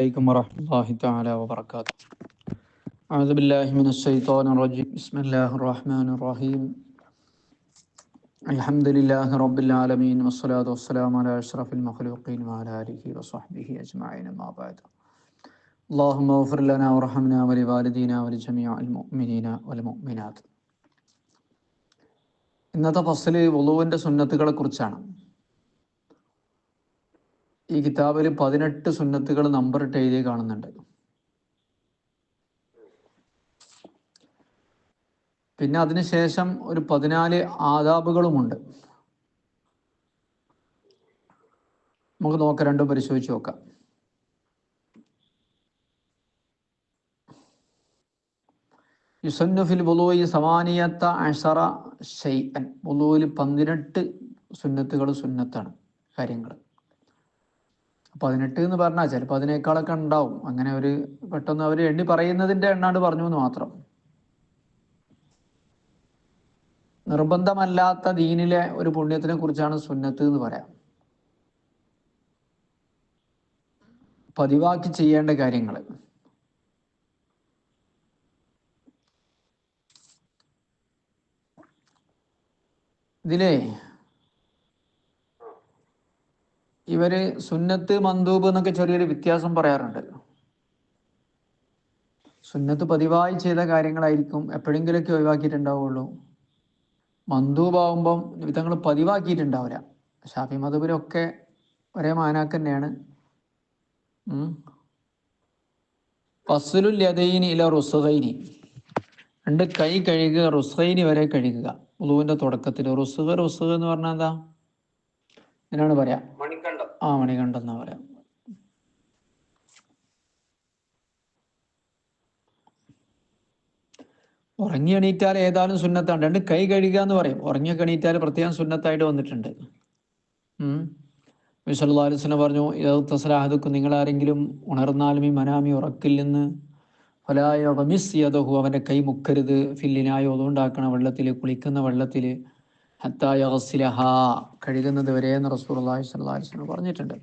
عليكم ورحمة الله تعالى وبركاته أعوذ بالله من الشيطان الرجيم بسم الله الرحمن الرحيم الحمد لله رب العالمين والصلاة والسلام على أشرف المخلوقين وعلى آله وصحبه أجمعين ما بعد اللهم اغفر لنا وارحمنا ولوالدينا ولجميع المؤمنين والمؤمنات ഇന്നത്തെ ഫസ്റ്റിൽ വുളുവിൻ്റെ സുന്നത്തുകളെ കുറിച്ചാണ് ഈ കിതാബിൽ പതിനെട്ട് സുന്നത്തുകൾ നമ്പർ ഇട്ട് എഴുതി കാണുന്നുണ്ട്. പിന്നെ അതിനുശേഷം ഒരു പതിനാല് ആദാബുകളുമുണ്ട്. നമുക്ക് നോക്കാം രണ്ടും പരിശോധിച്ച് നോക്കാം. യുസന്നുഫിൽ ബുലൂയി സമാനിയത്ത അഷറ ഷെയ്അൻ ബുലൂയിൽ പന്ത്രണ്ട് സുന്നത്തുകൾ സുന്നത്താണ് കാര്യങ്ങൾ പതിനെട്ട് എന്ന് പറഞ്ഞാൽ ചിലപ്പോൾ അതിനേക്കാളൊക്കെ ഉണ്ടാവും. അങ്ങനെ ഒരു പെട്ടെന്ന് അവർ എണ്ണി പറയുന്നതിന്റെ എണ്ണാണ്ട് പറഞ്ഞു എന്ന് മാത്രം. നിർബന്ധമല്ലാത്ത ദീനിലെ ഒരു പുണ്യത്തിനെ കുറിച്ചാണ് സുന്നത്ത് എന്ന് പറയാം. പതിവാക്കി ചെയ്യേണ്ട കാര്യങ്ങൾ ഇതിലേ ഇവർ സുന്നത്ത് മന്ദൂബ് എന്നൊക്കെ ചെറിയൊരു വ്യത്യാസം പറയാറുണ്ട്. സുന്നത്ത് പതിവായി ചെയ്ത കാര്യങ്ങളായിരിക്കും എപ്പോഴെങ്കിലൊക്കെ ഒഴിവാക്കിയിട്ടുണ്ടാവുള്ളൂ. മന്ദൂബാവുമ്പം വിധങ്ങൾ പതിവാക്കിയിട്ടുണ്ടാവില്ല. ഷാഫി മധുബിലൊക്കെ ഒരേ മാനാക്ക് തന്നെയാണ്. യദൈനി രണ്ട് കൈ കഴുകുക റുസൈനി വരെ കഴുകുക. ഉളുവിന്റെ തുടക്കത്തിൽ റുസുഖ റുസുഖ എന്ന് പറഞ്ഞാൽ എന്താ? ഇതിനാണ് പറയാ. ആ മണി എന്നാ പറയാം. ഉറങ്ങി എണീറ്റാൽ ഏതാനും സുന്നത്താണ്. രണ്ട് കൈ കഴുകുക എന്ന് പറയും. ഉറങ്ങി എണീറ്റാൽ പ്രത്യേകം സുന്നത്തായിട്ട് വന്നിട്ടുണ്ട്. വിസലാലിസ്ന പറഞ്ഞു തസലാഹദുക്കും നിങ്ങൾ ആരെങ്കിലും ഉണർന്നാലും ഈ മനാമി ഉറക്കിൽ നിന്ന് ഫലായ റമിസ് യദഹു അവന്റെ കൈ മുക്കരുത്. ഫില്ലിനായോ അതുകൊണ്ടാക്കണ വെള്ളത്തിൽ കുളിക്കുന്ന വെള്ളത്തിൽ കഴുകുന്നത് വരെ എന്ന് റസൂർ അള്ളാഹി വസല്ലം പറഞ്ഞിട്ടുണ്ട്.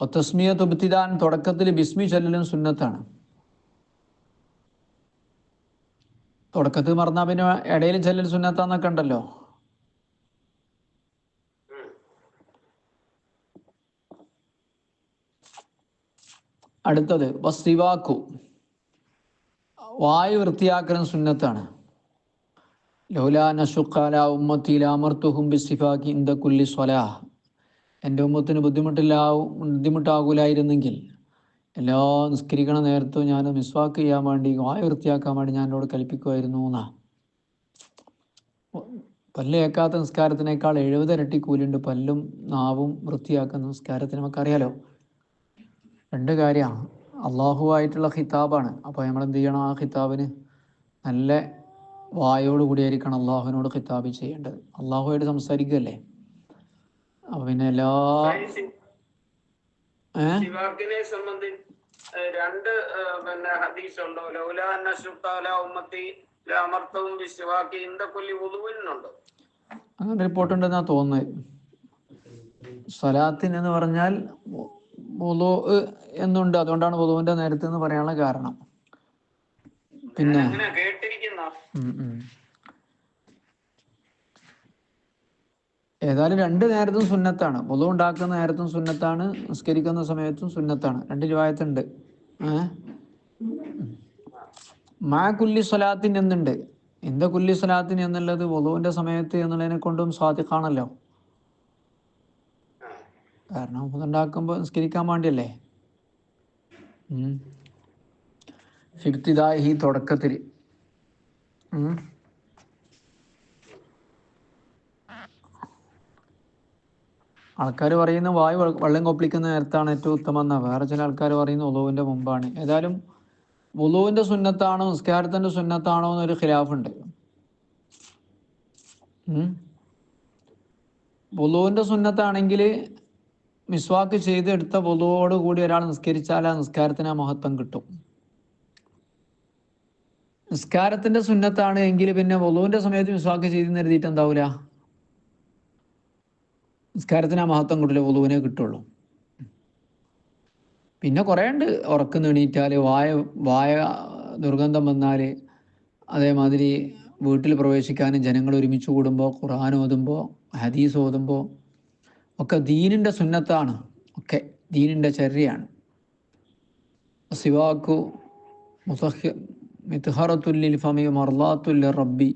ഒത്തസ്മിയ തുബ്തിദാൻ തുടക്കത്തിൽ ബിസ്മി ചൊല്ലലും സുന്നത്താണ്. തുടക്കത്തിൽ മറന്നാ പിന്നെ ഇടയിൽ ചൊല്ലൽ സുന്നത്താന്നൊക്കെ ഉണ്ടല്ലോ. അടുത്തത് വസ്തിവാക്കു വായു വൃത്തിയാക്കലും സുന്നത്താണ്. ലൗലാ നഷുക്കാല ഉമ്മത്തി ലാമർത്തുഹും ബിസിഫാക്കി ഇന്ത കുല്ലി സ്വലാഹ് എന്റെ ഉമ്മത്തിന് ബുദ്ധിമുട്ടില്ലാവും ബുദ്ധിമുട്ടാകൂലായിരുന്നെങ്കിൽ എല്ലാ നിസ്കരിക്കണ നേരത്തും ഞാൻ മിസ്വാക്ക് ചെയ്യാൻ വേണ്ടി വായു വൃത്തിയാക്കാൻ വേണ്ടി ഞാൻ എന്നോട് കൽപ്പിക്കുമായിരുന്നു എന്നാ. പല്ല് ഏക്കാത്ത നിസ്കാരത്തിനേക്കാൾ എഴുപതരട്ടി കൂലുണ്ട് പല്ലും നാവും വൃത്തിയാക്കുന്ന നിസ്കാരത്തിന് നമുക്കറിയാലോ. രണ്ട് കാര്യമാണ്. അള്ളാഹുവായിട്ടുള്ള ഖിതാബാണ്. അപ്പോൾ നമ്മൾ എന്ത് ചെയ്യണം ആ ഖിതാബിന്? നല്ല വായോട് കൂടിയായിരിക്കണം അള്ളാഹുവിനോട് ഖിതാബ് ചെയ്യേണ്ടത്. അള്ളാഹുവായിട്ട് സംസാരിക്കുകയല്ലേ? അപ്പൊ പിന്നെ എല്ലാ രണ്ട് പിന്നെ ഹദീസ് ഉണ്ടോ ലൗലാ ഉമ്മത്തി അമർത്തവും ഉതുവിനുണ്ടോ അങ്ങനെ റിപ്പോർട്ട് ഉണ്ടെന്നാ തോന്നുന്നത്. സ്വലാത്തിന് എന്ന് പറഞ്ഞാൽ വുളു എന്നുണ്ട്. അതുകൊണ്ടാണ് വുളുവിന്റെ നേരത്തെ എന്ന് പറയാനുള്ള കാരണം. പിന്നെ. ഏതായാലും രണ്ട് നേരത്തും സുന്നത്താണ്. വുളു ഉണ്ടാക്കുന്ന നേരത്തും സുന്നത്താണ്. നിസ്കരിക്കുന്ന സമയത്തും സുന്നത്താണ്. രണ്ട് രൂപായത്തുണ്ട് ഏഹ് മാ കുല്ലി സ്വലാത്തിൻ എന്നുണ്ട്. എന്താ കുല്ലി സ്വലാത്തിന് എന്നുള്ളത്? വധുവിന്റെ സമയത്ത് എന്നുള്ളതിനെ കൊണ്ടും സ്വാധിക്കാണല്ലോ കാരണം ഉണ്ടാക്കുമ്പോൾ നിസ്കരിക്കാൻ വേണ്ടിയല്ലേ? ഉം. ഫിബ്തിദാഹി തുടക്കത്തിൽ ആൾക്കാർ പറയുന്ന വായു വെള്ളം കൊപ്പിളിക്കുന്ന നേരത്താണ് ഏറ്റവും ഉത്തമം എന്നാ വേറെ ചില ആൾക്കാർ പറയുന്ന ഉളുവിന്റെ മുമ്പാണ്. ഏതായാലും ഉളുവിന്റെ സുന്നത്താണോ നിസ്കാരത്തിന്റെ സുന്നത്താണോ എന്നൊരു ഖിലാഫുണ്ട്. ഉം. വുളുവിന്റെ സുന്നത്താണെങ്കിൽ മിസ്വാക്ക് ചെയ്തെടുത്ത കൂടി ഒരാൾ നിസ്കരിച്ചാൽ ആ നിസ്കാരത്തിന് ആ മഹത്വം കിട്ടും. നിസ്കാരത്തിന്റെ സുന്നത്താണ് എങ്കിൽ പിന്നെ വധുവിന്റെ സമയത്ത് മിസ്വാക്ക് ചെയ്ത് എഴുതിയിട്ട് എന്താവൂല? നിസ്കാരത്തിന് ആ മഹത്വം കിട്ടില്ല വലുവിനെ കിട്ടുള്ളൂ. പിന്നെ കുറേ ഉണ്ട്. ഉറക്കം എണീറ്റാൽ വായ വായ ദുർഗന്ധം വന്നാൽ അതേമാതിരി വീട്ടിൽ പ്രവേശിക്കാനും ജനങ്ങൾ ഒരുമിച്ച് കൂടുമ്പോൾ ഖുർആൻ ഓതുമ്പോൾ ഹദീസ് ഓതുമ്പോൾ ഒക്കെ ദീനിന്റെ സുന്നത്താണ് ഒക്കെ ദീനിന്റെ ചര്യയാണ്. സിവാക്കു മുസഹ് മിത്ഹറത്തുല്ലിൽ ഫമി മർലാത്തുല്ല റബ്ബി.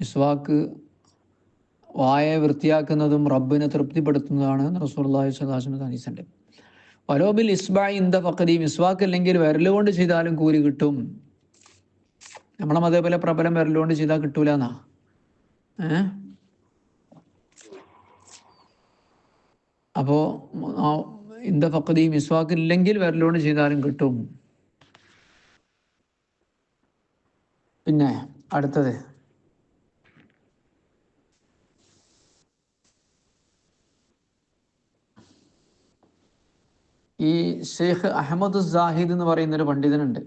ഇസ്വാക്ക് വായ വൃത്തിയാക്കുന്നതും റബ്ബിനെ തൃപ്തിപ്പെടുത്തുന്നതാണ് റസൂർലാഹി സദാശന ഹദീസുണ്ട് വലോബിൽ ഇസ്ബായി ഇന്ത ഫക്കരീം ഇസ്വാക്ക് അല്ലെങ്കിൽ വിരലുകൊണ്ട് ചെയ്താലും കൂലി കിട്ടും. നമ്മളെ അതേപോലെ പ്രബലം വിരലുകൊണ്ട് ചെയ്താൽ കിട്ടൂല എന്നാ ഏ അപ്പോ ആ ഇന്ത ഫക്കരീം മിസ്വാക്കില്ലെങ്കിൽ ലോൺ ചെയ്താലും കിട്ടും. പിന്നെ അടുത്തത്. ഈ ഷെയ്ഖ് അഹമ്മദ് സാഹിദ് എന്ന് പറയുന്ന ഒരു പണ്ഡിതനുണ്ട്.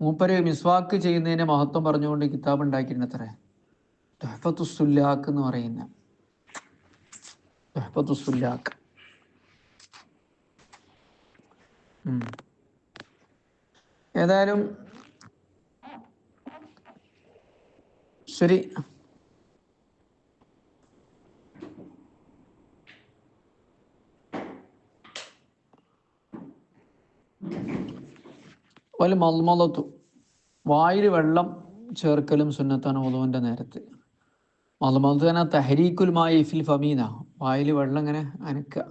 മൂപ്പര് മിസ്വാക്ക് ചെയ്യുന്നതിന്റെ മഹത്വം പറഞ്ഞുകൊണ്ട് കിതാബ് ഉണ്ടാക്കിയിരുന്നത്ര. തുഹഫത്തുസുല്ലാക്ക് എന്ന് പറയുന്ന. ഏതായാലും ശരി. വൽ മൽമലത്തു വായിൽ വെള്ളം ചേർക്കലും സുന്നത്താണ് ഓതുവിന്റെ നേരത്ത്. മൽമലത്ത് തന്നെ തഹരീക്കുൽ ഫിൽ ഫമീന. വായിൽ വെള്ളം ഇങ്ങനെ അനക്കുക.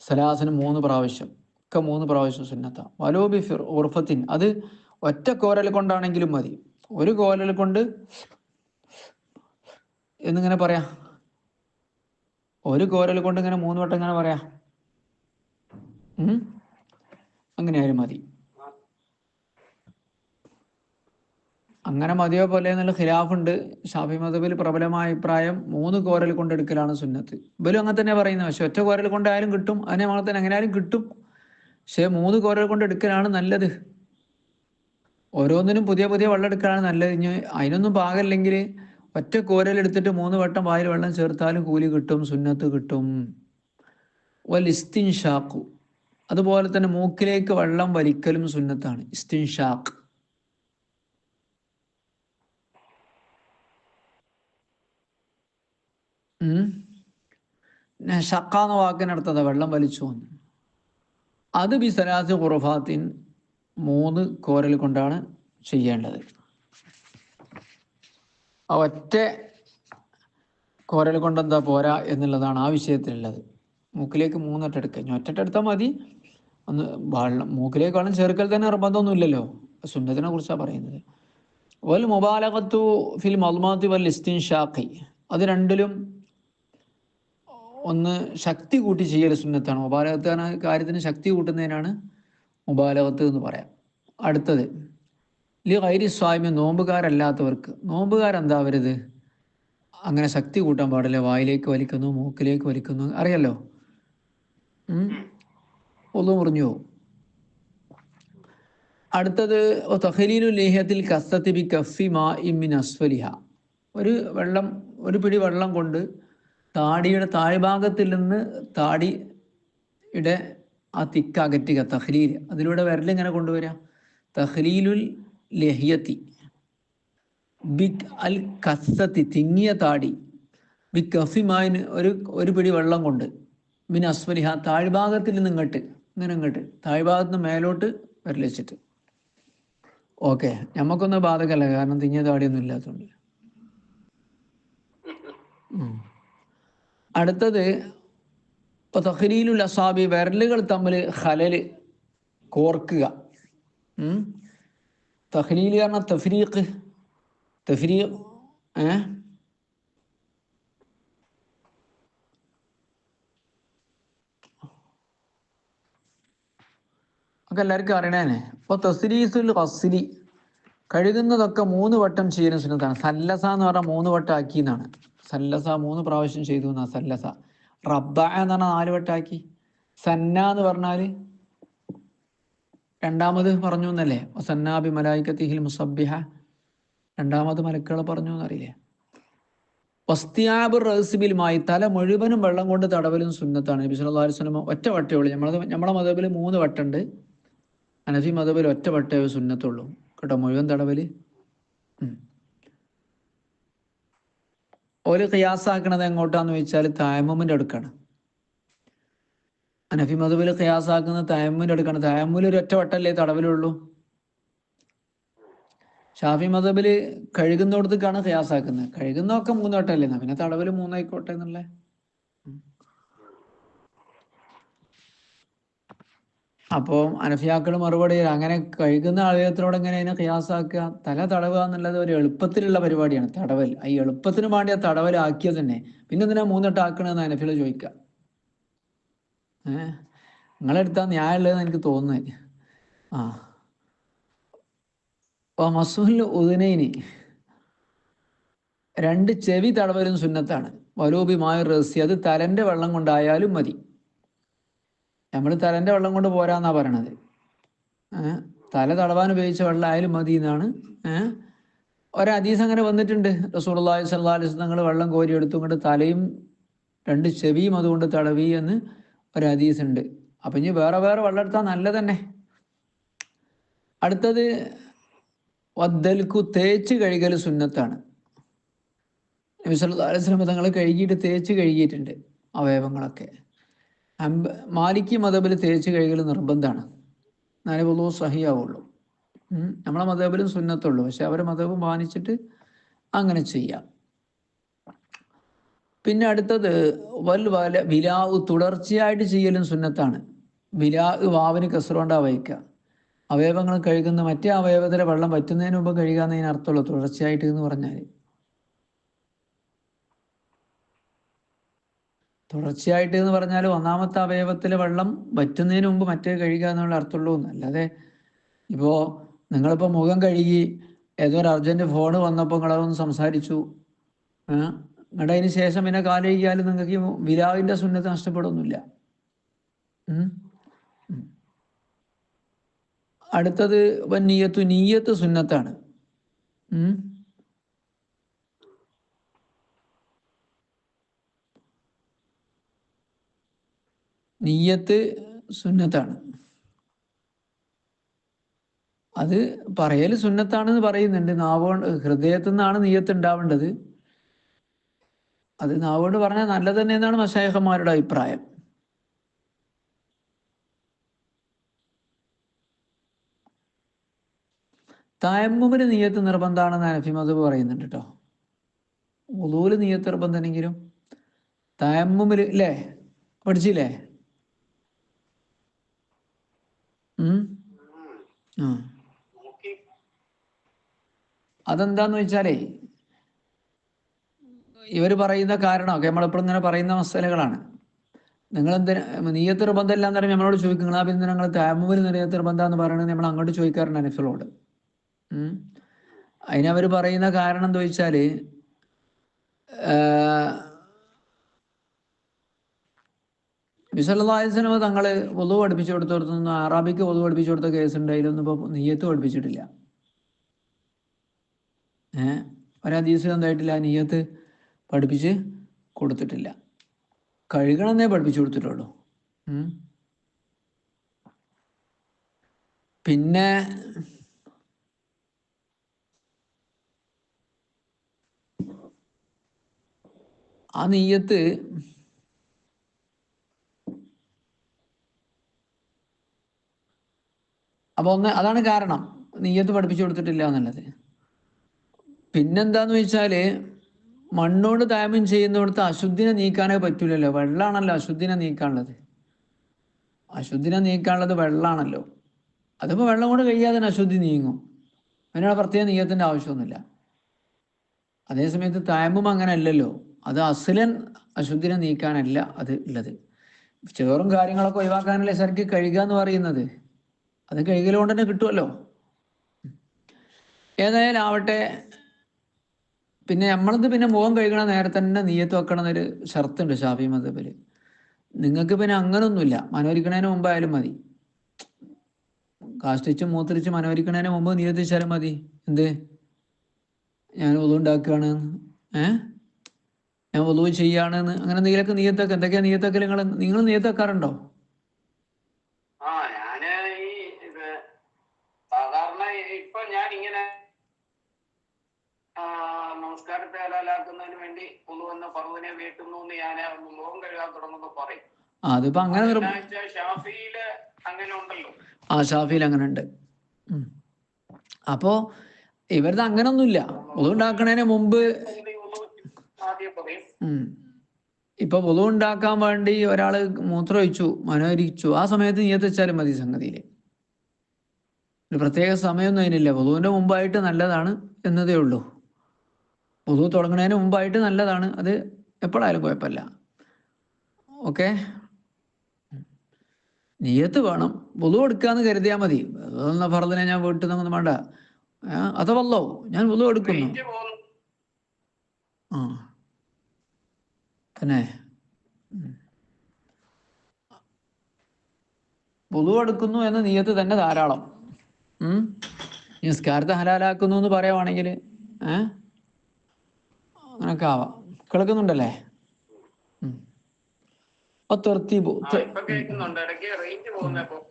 സലാസിന് മൂന്ന് പ്രാവശ്യം. ഒക്കെ മൂന്ന് പ്രാവശ്യം സുന്നത്ത. വലോബി ഫിർ ഉർഫത്തിൻ. അത് ഒറ്റ കോരൽ കൊണ്ടാണെങ്കിലും മതി. ഒരു കോരൽ കൊണ്ട് എന്നിങ്ങനെ പറയാ. ഒരു കോരൽ കൊണ്ട് ഇങ്ങനെ മൂന്ന് വട്ടം ഇങ്ങനെ പറയാ. അങ്ങനെയായാലും മതി. അങ്ങനെ മതിയോ പോലെ എന്നുള്ള ഖിലാഫുണ്ട്. ഷാഫി മതബിൽ പ്രബലമായ അഭിപ്രായം മൂന്ന് കോരൽ കൊണ്ടെടുക്കലാണ് സുന്നത്ത്. ഇവരും അങ്ങനെ തന്നെ പറയുന്നത് പക്ഷെ ഒറ്റ കോരൽ കൊണ്ടായാലും കിട്ടും. അതിനെ മാത്രം തന്നെ എങ്ങനെയാലും കിട്ടും. പക്ഷെ മൂന്ന് കോരൽ കൊണ്ട് എടുക്കലാണ് നല്ലത്. ഓരോന്നിനും പുതിയ പുതിയ വെള്ളം എടുക്കലാണ് നല്ലത്. ഇനി അതിനൊന്നും പാകല്ലെങ്കിൽ ഒറ്റ കോരൽ എടുത്തിട്ട് മൂന്ന് വട്ടം വായിൽ വെള്ളം ചേർത്താലും കൂലി കിട്ടും സുന്നത്ത് കിട്ടും. വൽ ഷാക്കു അതുപോലെ തന്നെ മൂക്കിലേക്ക് വെള്ളം വലിക്കലും സുന്നത്താണ്. ഇസ്തിൻഷാഖ്. ഉം. ഷക്ക വാക്കിനടുത്തത് വെള്ളം വലിച്ചു വന്നു. അത് ബി സലാസ് ഖുറഫാത്തിൻ മൂന്ന് കോരൽ കൊണ്ടാണ് ചെയ്യേണ്ടത്. ഒറ്റ കോരൽ കൊണ്ടെന്താ പോരാ എന്നുള്ളതാണ് ആ വിഷയത്തിലുള്ളത്. മൂക്കിലേക്ക് മൂന്നെട്ട് എടുക്കുക ഇനി ഒറ്റ എടുത്താൽ മതി. ഒന്ന് വെള്ളം മൂക്കിലേക്ക് വെള്ളം ചേർക്കൽ തന്നെ നിർബന്ധമൊന്നുമില്ലല്ലോ. സുന്നത്തിനെ കുറിച്ചാണ് പറയുന്നത്. വൽ മുബാലകത്തു ഫിൽ മൽമാത്തി വൽ ഇസ്തിൻ ഷാഖി അത് രണ്ടിലും ഒന്ന് ശക്തി കൂട്ടി ചെയ്യൽ സുന്നത്താണ്. മുബാലകത്ത് കാര്യത്തിന് ശക്തി കൂട്ടുന്നതിനാണ് മുബാലകത്ത് എന്ന് പറയാം. അടുത്തത് ലി ഐരി സ്വാമ്യം നോമ്പുകാരല്ലാത്തവർക്ക് നോമ്പുകാരെന്താവരുത് അങ്ങനെ ശക്തി കൂട്ടാൻ പാടില്ല. വായിലേക്ക് വലിക്കുന്നു മൂക്കിലേക്ക് വലിക്കുന്നു അറിയല്ലോ ഒന്നു മുറിഞ്ഞു പോകും അടുത്തത് തഹലീലു ലേഹത്തിൽ കസ്തത്തി ബി കഫി മാ ഇമ്മിൻ അസ്വലിഹ ഒരു വെള്ളം ഒരു പിടി വെള്ളം കൊണ്ട് താടിയുടെ താഴ്ഭാഗത്തിൽ നിന്ന് താടിയുടെ ആ തിക്ക് അകറ്റുക തഹ്ലീൽ. അതിലൂടെ വിരലിങ്ങനെ കൊണ്ടുവരിക? തഹ്ലീലുൽ ലഹിയത്തി. ബിഗ് അൽ കസത്തി തിങ്ങിയ താടി. ബി കഫിമായിന് ഒരു ഒരു പിടി വെള്ളം കൊണ്ട്. മിൻ അസ്വലിഹ താഴ്ഭാഗത്തിൽ നിന്ന് ഇങ്ങോട്ട് ഇങ്ങനെ ഇങ്ങോട്ട്. താഴ്ഭാഗത്ത് നിന്ന് മേലോട്ട് വരലിച്ചിട്ട് ഓക്കെ നമുക്കൊന്നും ബാധകല്ല കാരണം തിങ്ങിയ താടിയൊന്നും ഇല്ലാത്തതുകൊണ്ട്. അടുത്തത് ഇപ്പൊ തഹ്ലീലുൽ അസാബി വിരലുകൾ തമ്മിൽ ഹലല് കോർക്കുക. തഹ്ലീൽ കാരണം തഫ്രീഖ്. തഫ്രീഖ് ഏ? ഒക്കെ എല്ലാവർക്കും അറിയണേനെ ഇപ്പൊ തസ്രീസുൽ ഖസ്ലി കഴുകുന്നതൊക്കെ മൂന്ന് വട്ടം ചെയ്യുന്ന സുന്നത്താണ്. സല്ലസ എന്ന് പറഞ്ഞാൽ മൂന്ന് വട്ടം ആക്കി എന്നാണ് സല്ലസ മൂന്ന് പ്രാവശ്യം ചെയ്തു എന്നാ സല്ലസ. റബ്ബ എന്ന് പറഞ്ഞാൽ നാല് വട്ടാക്കി. സന്ന എന്ന് പറഞ്ഞാൽ രണ്ടാമത് പറഞ്ഞു എന്നല്ലേ? സന്നാബി മലായിക്കത്തിഹിൽ മുസബിഹ രണ്ടാമത് മലക്കുകൾ പറഞ്ഞു എന്നറിയില്ലേ? വസ്തിയാബ് റഹ്സിബിലുമായി തല മുഴുവനും വെള്ളം കൊണ്ട് തടവലും സുന്നത്താണ്. നബി അലൈഹി ഒറ്റ വട്ടേ ഉള്ളൂ. നമ്മളെ മതബിൽ മൂന്ന് വട്ടുണ്ട്. അനഫി മതബിൽ ഒറ്റ വട്ടേ സുന്നത്തുള്ളൂ. കേട്ടോ? മുഴുവൻ തടവൽ. ഓൽ ഖിയാസാക്കണത് എങ്ങോട്ടാന്ന് ചോദിച്ചാൽ തായമ്മിന്റെ അടുക്കാണ്. അനഫി മധുബിൽ ഖിയാസാക്കുന്നത് തായമ്മിന്റെ അടുക്കാണ്. തായമ്മിൽ ഒരു ഒറ്റ വട്ടല്ലേ തടവിലുള്ളൂ? ഷാഫി മതബിൽ കഴുകുന്നിടത്തേക്കാണ് ഖിയാസാക്കുന്നത്. കഴുകുന്നതൊക്കെ മൂന്ന് വട്ടമല്ലേ പിന്നെ തടവിൽ മൂന്നായിക്കോട്ടെ എന്നുള്ള. അപ്പോൾ അനഫിയാക്കൾ മറുപടി അങ്ങനെ കഴുകുന്ന ആളുകളോട് എങ്ങനെ അതിനെ ഖിയാസാക്കുക? തല തടവുക എന്നുള്ളത് ഒരു എളുപ്പത്തിലുള്ള പരിപാടിയാണ് തടവൽ. ഈ എളുപ്പത്തിന് വേണ്ടി ആ തടവലാക്കിയത് തന്നെ. പിന്നെ എന്തിനാ മൂന്നിട്ട് ആക്കണെന്ന് അനഫിൽ ചോദിക്കുക ഏഹ് നിങ്ങളെടുത്താ ന്യായമുള്ളതെന്ന് എനിക്ക് തോന്നുന്നത് ആ. അപ്പൊ മസൂഹിൽ ഉദിനൈനി. രണ്ട് ചെവി തടവലും സുന്നത്താണ്. വലൂബിമായ റസി. അത് തലന്റെ വെള്ളം കൊണ്ടായാലും മതി. നമ്മൾ തലന്റെ വെള്ളം കൊണ്ട് പോരാന്നാ പറയണത്. തല തടവാൻ ഉപയോഗിച്ച വെള്ളം ആയാലും മതി എന്നാണ് ഒരദീസ് അങ്ങനെ വന്നിട്ടുണ്ട്. അലൈഹി വസല്ലം തങ്ങൾ വെള്ളം കോരി എടുത്തുകൊണ്ട് തലയും രണ്ട് ചെവിയും അതുകൊണ്ട് തടവി എന്ന് ഒരു ഹദീസ് ഉണ്ട് അപ്പൊ ഇനി വേറെ വേറെ വെള്ളം എടുത്താൽ നല്ല തന്നെ അടുത്തത് വദ്ദൽക്കു തേച്ച് കഴുകൽ സുന്നത്താണ്. നബി അലൈഹി സ്വലം തങ്ങൾ കഴുകിയിട്ട് തേച്ച് കഴുകിയിട്ടുണ്ട് അവയവങ്ങളൊക്കെ. അമ്പ മാലിക്ക് മതബിൽ തേച്ച് കഴുകൽ നിർബന്ധമാണ്. എന്നാലേ പൊതുവോ സഹിയാവുള്ളൂ. നമ്മളെ മതബിലും സുന്നത്തുള്ളൂ. പക്ഷെ അവരെ മതബ് മാനിച്ചിട്ട് അങ്ങനെ ചെയ്യാം. പിന്നെ അടുത്തത് വൽ വല വിലാവ് തുടർച്ചയായിട്ട് ചെയ്യലും സുന്നത്താണ്. വിലാ വാവിന് കസറുകൊണ്ടാ വഹിക്കുക അവയവങ്ങൾ കഴുകുന്ന മറ്റേ അവയവത്തിലെ വെള്ളം പറ്റുന്നതിന് മുമ്പ് കഴുകാന്നതിന് അർത്ഥമുള്ളൂ തുടർച്ചയായിട്ട് എന്ന് പറഞ്ഞാൽ തുടർച്ചയായിട്ട് എന്ന് പറഞ്ഞാൽ ഒന്നാമത്തെ അവയവത്തിലെ വെള്ളം വറ്റുന്നതിന് മുമ്പ് മറ്റേ കഴുകുക എന്നുള്ള അർത്ഥമുള്ളൂ. അല്ലാതെ ഇപ്പോ നിങ്ങളിപ്പോ മുഖം കഴുകി ഏതോ ഒരു അർജന്റ് ഫോണ് വന്നപ്പോൾ നിങ്ങളതൊന്ന് സംസാരിച്ചു. ഏഹ് അതിന് ശേഷം പിന്നെ കാൽ കഴുകിയാൽ നിങ്ങൾക്ക് ഈ വിരാവിന്റെ സുന്നത്ത് നഷ്ടപ്പെടുന്നില്ല. അടുത്തത് നീയത്ത് നീയത്ത് സുന്നത്താണ്. നീയത്ത് സുന്നത്താണ്. അത് പറയൽ സുന്നത്താണെന്ന് പറയുന്നുണ്ട്. നാവുകൊണ്ട് ഹൃദയത്തിൽ നിന്നാണ് നീയത്ത് ഉണ്ടാവേണ്ടത്. അത് നാവുകൊണ്ട് പറഞ്ഞാൽ നല്ലത് തന്നെ എന്നാണ് മഷായഹന്മാരുടെ അഭിപ്രായം. തായമ്മുമിന് നീയത്ത് നിർബന്ധമാണെന്ന് അനഫിമത് പറയുന്നുണ്ട് കേട്ടോ. ഉദൂൽ നീയത്ത് നിർബന്ധമെങ്കിലും തായമ്മുമിൽ ഇല്ലേ? പഠിച്ചില്ലേ ഉം ആ നോക്കി അതെന്താന്ന് വെച്ചാലേ ഇവർ പറയുന്ന കാരണമൊക്കെ നമ്മളെപ്പോഴും ഇങ്ങനെ പറയുന്ന മസലകളാണ് നിങ്ങൾ എന്തിനാ നീയത്ത് നിർബന്ധം എല്ലാം പറയുമ്പോൾ നമ്മളോട് ചോദിക്കുന്നു ആ പിന്നെ നിങ്ങൾ താമൂവിൽ നീയത്ത് നിർബന്ധം എന്ന് പറയുന്നത് നമ്മൾ അങ്ങോട്ട് ചോദിക്കാറുണ്ട് അനഫിലോട്. അതിനവർ പറയുന്ന കാരണം എന്താ വെച്ചാൽ വിസലായസനമ തങ്ങൾ പൊതു പഠിപ്പിച്ചു കൊടുത്തോടത്തുനിന്ന് അറാബിക്ക് പൊതു പഠിപ്പിച്ചു കൊടുത്ത കേസ് അതിലൊന്നും ഇപ്പൊ നീയത്ത് പഠിപ്പിച്ചിട്ടില്ല. ഏഹ് ഒരാദീസ് എന്തായിട്ടില്ല നീയത്ത് പഠിപ്പിച്ച് കൊടുത്തിട്ടില്ല. കഴുകണമെന്നേ പഠിപ്പിച്ചു കൊടുത്തിട്ടുള്ളൂ. പിന്നെ ആ നീയത്ത് അപ്പൊ ഒന്ന് അതാണ് കാരണം. നീയത്ത് പഠിപ്പിച്ചു കൊടുത്തിട്ടില്ല എന്നുള്ളത്. പിന്നെന്താന്ന് വെച്ചാൽ മണ്ണോട് താമ്യം ചെയ്യുന്നിടത്ത് അശുദ്ധിനെ നീക്കാനേ പറ്റൂലല്ലോ. വെള്ളമാണല്ലോ അശുദ്ധിനെ നീക്കാനുള്ളത്. അശുദ്ധിനെ നീക്കാനുള്ളത് വെള്ളമാണല്ലോ അതിപ്പോ വെള്ളം കൊണ്ട് കഴിയാതെ തന്നെ അശുദ്ധി നീങ്ങും. അതിനുള്ള പ്രത്യേക നീയത്തിന്റെ ആവശ്യമൊന്നുമില്ല. അതേസമയത്ത് തായമ്പും അങ്ങനെ അല്ലല്ലോ. അത് അസുലൻ അശുദ്ധിനെ നീക്കാനല്ല അത് ഉള്ളത്. ചേറും കാര്യങ്ങളൊക്കെ ഒഴിവാക്കാനല്ലേ ശരിക്ക് കഴുകുക എന്ന് പറയുന്നത്. അത് കഴുകൽ കൊണ്ട് തന്നെ കിട്ടുമല്ലോ ഏതായാലും ആവട്ടെ. പിന്നെ നമ്മളത് പിന്നെ മുഖം കഴുകണ നേരത്തെ തന്നെ നീയത്ത് വെക്കണം എന്നൊരു ഷർത്തുണ്ട് ഷാഫി മതബിൽ നിങ്ങൾക്ക് പിന്നെ അങ്ങനൊന്നുമില്ല. മനോരിക്കണതിന് മുമ്പായാലും മതി. കാഷ്ടിച്ച് മൂത്രിച്ച് മനോരിക്കണതിന് മുമ്പ് നീയത്ത് വെച്ചാലും മതി. എന്ത്? ഞാൻ ഒതുണ്ടാക്കുകയാണ് ഏ? ഞാൻ ഒതുവ് ചെയ്യാണ്. അങ്ങനെ നീലൊക്കെ നീയത്തൊക്കെ എന്തൊക്കെയാ നീയത്തൊക്കെ നിങ്ങൾ നിങ്ങൾ നീയത്താക്കാറുണ്ടോ ആ ഞാൻ ഈ ഇത് സാധാരണ ഇപ്പൊ ഞാൻ ഇങ്ങനെ നമസ്കാരത്തെ ഹലാലാക്കുന്നതിന് വേണ്ടി കൊണ്ടുവന്ന പറവിനെ വീട്ടുന്നു എന്ന് ഞാൻ മുഖം കഴുകാൻ തുടങ്ങുമ്പോ പറയും. അതിപ്പോ അങ്ങനെ ഷാഫിയിൽ അങ്ങനെ ഉണ്ടല്ലോ. ആ ഷാഫിയിൽ അങ്ങനെ ഉണ്ട്. അപ്പോ ഇവരത് അങ്ങനെ ഒന്നുമില്ല ഉണ്ടാക്കണതിന് മുമ്പ്. ഇപ്പൊ പൊതുവുണ്ടാക്കാൻ ഉണ്ടാക്കാൻ വേണ്ടി ഒരാൾ മൂത്രമൊഴിച്ചു മനോഹരിച്ചു. ആ സമയത്ത് നീയത്ത് വെച്ചാലും മതി സംഗതിയിൽ ഒരു പ്രത്യേക സമയമൊന്നും അതിനില്ല. വധുവിന്റെ മുമ്പായിട്ട് നല്ലതാണ് എന്നതേ ഉള്ളൂ. വധു തുടങ്ങുന്നതിന് മുമ്പായിട്ട് നല്ലതാണ്. അത് എപ്പോഴായാലും കുഴപ്പമില്ല. ഓക്കെ? നീയത്ത് വേണം. വധു എടുക്കാന്ന് കരുതിയാൽ മതി. അതൊന്ന ഫറദിനെ ഞാൻ വീട്ടിൽ നിന്നൊന്നും വേണ്ട അതവല്ലോ ഞാൻ വധു എടുക്കുന്നു. ആ. തന്നെ. പൊതു എടുക്കുന്നു എന്ന നീയത്ത് തന്നെ ധാരാളം. നിസ്കാരത്തെ ഹലാലാക്കുന്നു എന്ന് പറയുവാണെങ്കിൽ ഏ? അങ്ങനൊക്കെ ആവാം. കേൾക്കുന്നുണ്ടല്ലേ?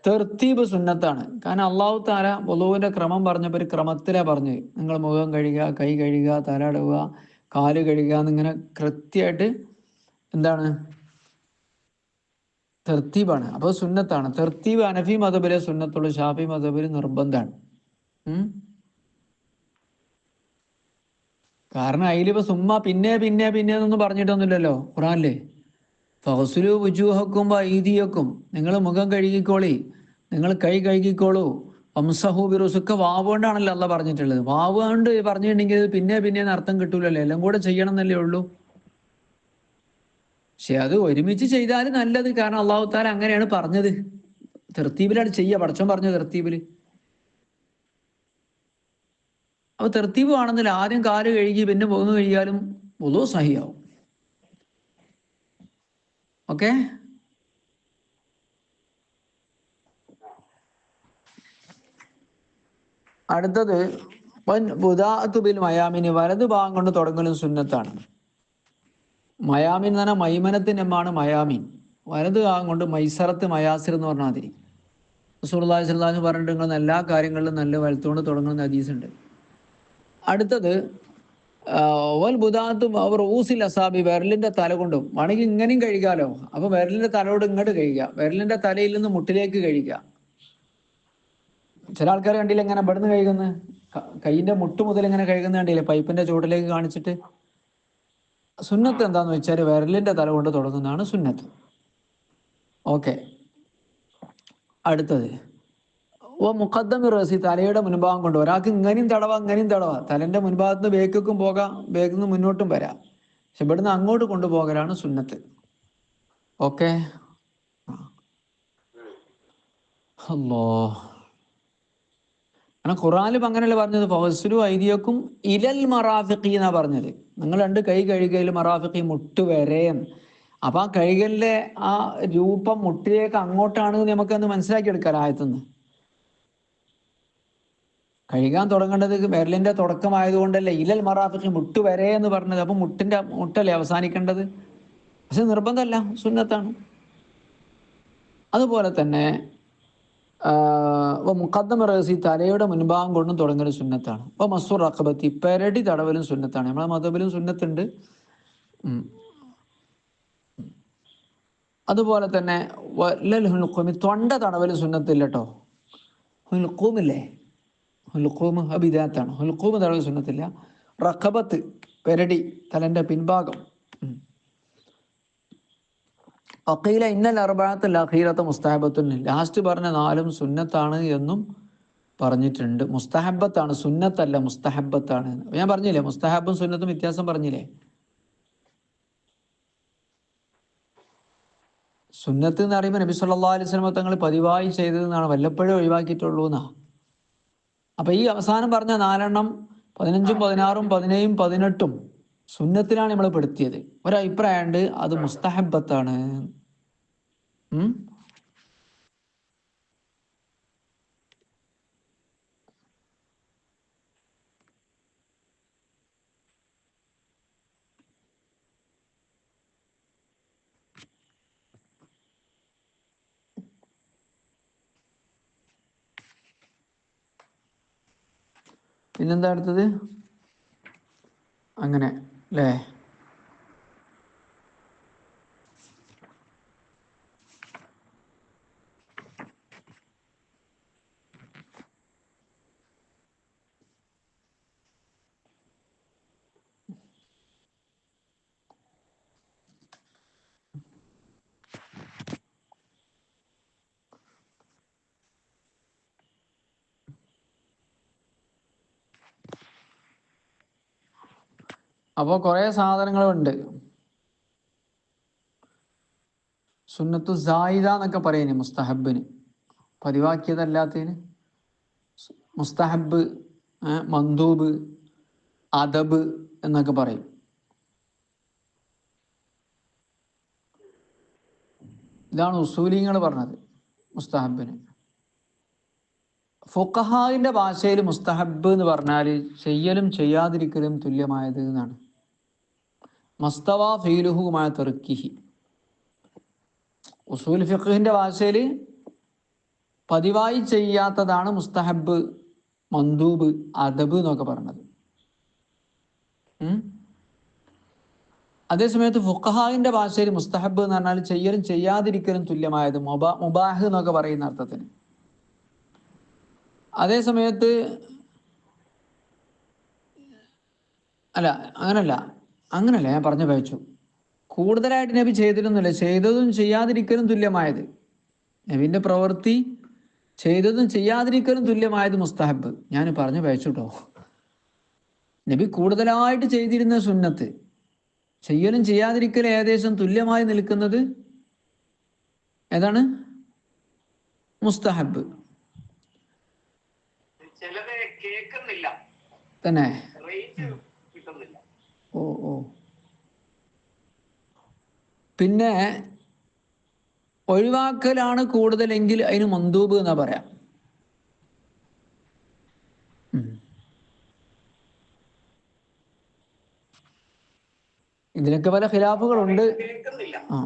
തെർത്തീബ് സുന്നത്താണ്. കാരണം അള്ളാഹു താല വലുവിന്റെ ക്രമം പറഞ്ഞപ്പോ ഒരു ക്രമത്തിലാ പറഞ്ഞു. നിങ്ങൾ മുഖം കഴുകുക കൈ കഴുകുക തലടുക കാൽ കഴുകുക എന്നിങ്ങനെ കൃത്യമായിട്ട് എന്താണ് തെർത്തീബാണ്. അപ്പോൾ സുന്നത്താണ്. തെർത്തീബ് അനഫി മതബിലെ സുന്നത്തുള്ള ഷാഫി മതപര് നിർബന്ധമാണ്. കാരണം അതിലിപ്പോ സുമ്മ പിന്നെ പിന്നെ പിന്നെ എന്നൊന്നും പറഞ്ഞിട്ടൊന്നുമില്ലല്ലോ ഖുറാനിൽ ഫഹസുലു വുജൂഹക്കും വൈദിയക്കും. നിങ്ങൾ മുഖം കഴുകിക്കോളി. നിങ്ങൾ കൈ കഴുകിക്കോളൂ. വംസഹു ബിറുസൊക്കെ വാവ് കൊണ്ടാണല്ലോ അല്ല പറഞ്ഞിട്ടുള്ളത്. വാവ് കൊണ്ട് പറഞ്ഞിട്ടുണ്ടെങ്കിൽ പിന്നെ പിന്നെ അർത്ഥം കിട്ടൂലല്ലോ? എല്ലാം കൂടെ ചെയ്യണം എന്നല്ലേ ഉള്ളൂ. പക്ഷെ അത് ഒരുമിച്ച് ചെയ്താൽ നല്ലത്. കാരണം അള്ളാഹു താല അങ്ങനെയാണ് പറഞ്ഞത്. തെർത്തീബിലാണ് ചെയ്യുക പടച്ചോൻ പറഞ്ഞു തെർത്തീബിൽ. അപ്പൊ തെർത്തീബ് ആണെന്നില്ല ആദ്യം കാൽ കഴുകി പിന്നെ പോകുന്നു കഴുകിയാലും പൊതു സഹിയാവും. ഓക്കെ? അടുത്തത് വൻ ബുദാഅത്തു ബിൽ മയാമിന്. വലതു ഭാഗം കൊണ്ട് തുടങ്ങലും സുന്നത്താണ്. മയാമിൻ എന്ന് പറഞ്ഞാൽ മൈമനത്തിന്റെ എമ്മാണ് മയാമിൻ വലത് ഭാഗം കൊണ്ട് മൈസറത്ത് മയാസിർ എന്ന് പറഞ്ഞാൽ മതി സ്വല്ലല്ലാഹു അലൈഹി പറഞ്ഞിട്ട് എല്ലാ കാര്യങ്ങളിലും നല്ല വലത്തുകൊണ്ട് തുടങ്ങുന്ന ഹദീസ് ഉണ്ട്. അടുത്തത് ഓൽ ബുധാത്തും അവർ ഊസിൽ അസാബി വിരലിന്റെ തല കൊണ്ടും വേണമെങ്കിൽ ഇങ്ങനെയും കഴുകാലോ അപ്പൊ വിരലിന്റെ തലയോട് ഇങ്ങോട്ട് കഴിക്കുക. വിരലിന്റെ തലയിൽ നിന്ന് മുട്ടിലേക്ക് കഴിക്കുക. ചില ആൾക്കാർ കണ്ടില്ല എങ്ങനെ ഇവിടുന്ന് കഴുകുന്നത് കൈയിന്റെ മുട്ട് മുതൽ ഇങ്ങനെ കഴുകുന്ന കണ്ടില്ലേ? പൈപ്പിന്റെ ചുവട്ടിലേക്ക് കാണിച്ചിട്ട് സുന്നത്ത് എന്താന്ന് വെച്ചാൽ വിരലിന്റെ തല കൊണ്ട് തുടങ്ങുന്നതാണ് സുന്നത്ത്. ഓക്കെ. അടുത്തത്. ഓ മുഖദ്ദമി റസി തലയുടെ മുൻഭാഗം കൊണ്ട് ഒരാൾക്ക് ഇങ്ങനെയും തടവാ ഇങ്ങനെയും തടവാ. തലന്റെ മുൻഭാഗത്ത് നിന്ന് ബേക്കും പോകാം ബേക്കിൽ നിന്ന് മുന്നോട്ടും വരാം. പക്ഷെ ഇവിടുന്ന് അങ്ങോട്ട് കൊണ്ടുപോകലാണ് സുന്നത്ത്. ഓക്കെ. അല്ലോ കാരണം ഖുറാനിലും അങ്ങനെയല്ല പറഞ്ഞത്? ഫഹസുലു ഐദിയക്കും ഇലൽ മറാഫിഖി എന്നാ പറഞ്ഞത്. നിങ്ങൾ രണ്ട് കൈ കഴുകയിൽ മറാഫിഖി മുട്ട് വരെയും അപ്പൊ ആ കഴുകലിന്റെ ആ രൂപം മുട്ടിലേക്ക് അങ്ങോട്ടാണ് നമുക്കൊന്ന് മനസ്സിലാക്കി എടുക്കാൻ ആയത്തുനിന്ന് കഴുകാൻ തുടങ്ങേണ്ടത് വിരലിന്റെ തുടക്കമായതുകൊണ്ടല്ലേ? ഇലൽ മറാഫിഖി മുട്ട് വരെ എന്ന് പറഞ്ഞത്. അപ്പൊ മുട്ടിന്റെ മുട്ടല്ലേ അവസാനിക്കേണ്ടത്? പക്ഷെ നിർബന്ധമല്ല. സുന്നത്താണ്. അതുപോലെ തന്നെ മുഖദ്ദമ റഹസി തലയുടെ മുൻഭാഗം കൊണ്ടും തുടങ്ങുന്ന സുന്നത്താണ്. അപ്പൊ മസൂർ അഖബത്തി പെരടി തടവലും സുന്നത്താണ്. നമ്മളെ മതബിലും സുന്നത്തുണ്ട്. അതുപോലെ തന്നെ വല്ലൽ ഹുൽഖൂമി തൊണ്ട തടവലും സുന്നത്തില്ല കേട്ടോ ഹുൽഖൂമില്ലേ ഹുൽഖൂമ് അബിദാത്താണ്. ഹുൽഖൂമ് തടവൽ സുന്നത്തില്ല. റഖബത്ത് പെരടി തലന്റെ പിൻഭാഗം. അഖീല ഇന്നൽ അർബാത്ത് അഖീലത്ത് മുസ്താഹബത്തുൻ ലാസ്റ്റ് പറഞ്ഞ നാലും സുന്നത്താണ് എന്നും പറഞ്ഞിട്ടുണ്ട്. മുസ്തഹബത്താണ് സുന്നത്തല്ല മുസ്തഹബത്താണ്. ഞാൻ പറഞ്ഞില്ലേ? മുസ്തഹബും സുന്നത്തും വ്യത്യാസം പറഞ്ഞില്ലേ? സുന്നത്ത് എന്ന് പറയുമ്പോൾ നബി സല്ലാ അലൈഹി വസല്ലം തങ്ങൾ പതിവായി ചെയ്തതെന്നാണ് വല്ലപ്പോഴും ഒഴിവാക്കിയിട്ടുള്ളൂ എന്നാ. അപ്പൊ ഈ അവസാനം പറഞ്ഞ നാലെണ്ണം പതിനഞ്ചും പതിനാറും പതിനേഴും പതിനെട്ടും സുന്നത്തിനാണ് നമ്മൾ പെടുത്തിയത്. ഒരഭിപ്രായമുണ്ട് അത് മുസ്തഹബത്താണ്. പിന്നെന്താ അടുത്തത്? അങ്ങനെ. അല്ലേ അപ്പോൾ കുറേ സാധനങ്ങളുണ്ട്. സുന്നത്തു സായിദ എന്നൊക്കെ പറയുന്നത് മുസ്തഹബിന് പതിവാക്കിയതല്ലാത്തതിന് മുസ്തഹബ് മന്ദൂബ് അദബ് എന്നൊക്കെ പറയും. ഇതാണ് ഉസൂലിങ്ങൾ പറഞ്ഞത് മുസ്തഹബിന് ഫുഖഹായിന്റെ ഭാഷയിൽ മുസ്തഹബ് എന്ന് പറഞ്ഞാൽ ചെയ്യലും ചെയ്യാതിരിക്കലും തുല്യമായത് എന്നാണ്. മസ്തവ ഫീലുഹുമായ ഉസൂൽ ഫിഖിന്റെ ഭാഷയിൽ പതിവായി ചെയ്യാത്തതാണ് മുസ്തഹബ് മന്ദൂബ് അദബ് എന്നൊക്കെ പറഞ്ഞത്? അതേസമയത്ത് ഫുഖഹാഹിന്റെ ഭാഷയിൽ മുസ്തഹബ് എന്ന് പറഞ്ഞാൽ ചെയ്യലും ചെയ്യാതിരിക്കലും തുല്യമായത് മൊബാ മുബാഹ് എന്നൊക്കെ പറയുന്ന അർത്ഥത്തിന് അതേസമയത്ത് അല്ല അങ്ങനല്ല. അങ്ങനല്ല ഞാൻ പറഞ്ഞു വായിച്ചു കൂടുതലായിട്ട് നബി ചെയ്തിരുന്നില്ല. ചെയ്തതും ചെയ്യാതിരിക്കലും തുല്യമായത്. നബിന്റെ പ്രവൃത്തി ചെയ്തതും ചെയ്യാതിരിക്കലും തുല്യമായത് മുസ്താഹബ്. ഞാൻ പറഞ്ഞു വായിച്ചുട്ടോ നബി കൂടുതലായിട്ട് ചെയ്തിരുന്ന സുന്നത്ത് ചെയ്യലും ചെയ്യാതിരിക്കലും ഏകദേശം തുല്യമായി നിൽക്കുന്നത് ഏതാണ്? മുസ്തഹബ്. തന്നെ. ഓ ഓ. പിന്നെ ഒഴിവാക്കലാണ് കൂടുതലെങ്കിൽ അതിന് മന്ദൂബ് എന്നാ പറയാം. ഇതിനൊക്കെ പല ഖിലാഫുകളുണ്ട്. ആ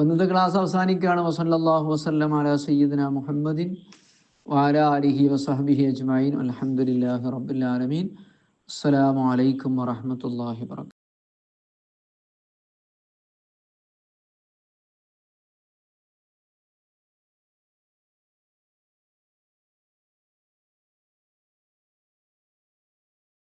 ഇന്നത്തെ ക്ലാസ് അവസാനിക്കുകയാണ്. വസല്ലല്ലാഹു വസല്ലം അല സയ്യിദിന മുഹമ്മദിൻ വഅലാ അലിഹി വസഹബിഹി അജ്മഈൻ. അൽഹംദുലില്ലാഹി റബ്ബിൽ ആലമീൻ. അസ്സലാമു അലൈക്കും വറഹ്മത്തുള്ളാഹി വബറകാതുഹു